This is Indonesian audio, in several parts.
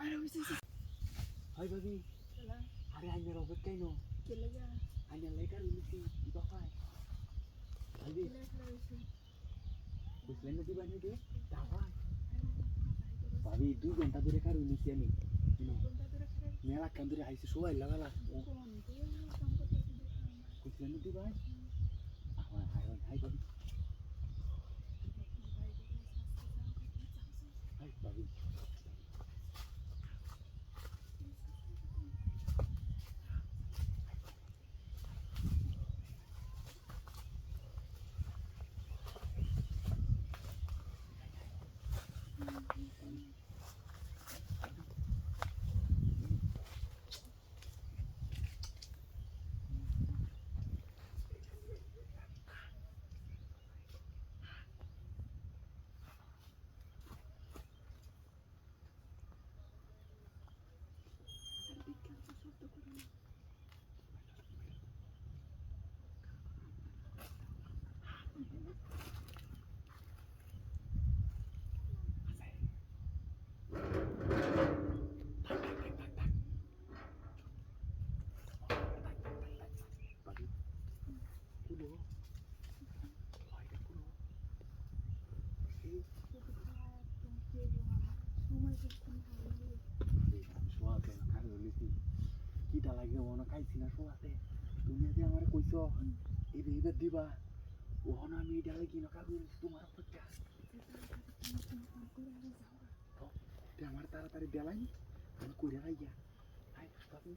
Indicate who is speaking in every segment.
Speaker 1: Hai babi. Hari
Speaker 2: hanya robot kayak no. Hanya lekar lucu di papai. Babi. Bukan lagi banyak
Speaker 1: dia. Tawa. Babi
Speaker 2: itu kan tapi lekar lucu ni.
Speaker 1: Nyala kanduri hai sesuai lah
Speaker 2: lah. Bukan lagi banyak. Ahwan, ahwan, hai babi. Hai babi. কুলো ভয়টা কুলো এই শোয়াতে কার উলিছি কিটা লাগে মনে খাইছি না শোয়াতে তুমি যে আমার কইছ এবে এবে দিবা ওহন আমি এটা লাগি না কার উলিছি তোমার অপেক্ষা তে আমার তাড়াতাড়ি দেলাই আমি কইরা রাইয়া আই বাবু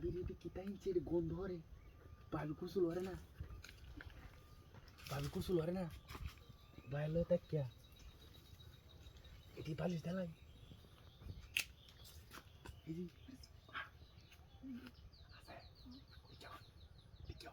Speaker 2: আবিরিতে কিতা হিঁচের গন্ধ রে বাবি কুসুল হরে না। বাবি কুসুল হরে না। বাইল তাকিয়া এটি পালিশ দেলাই এই Thank
Speaker 1: you. আচ্ছা,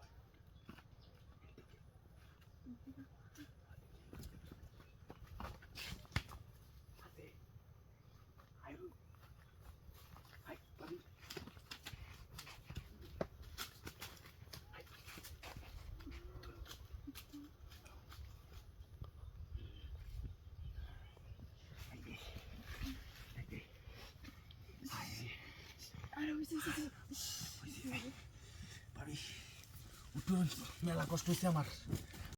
Speaker 1: ওই যে
Speaker 2: ভাবি উঠুন মেলা কষ্ট হচ্ছে আমার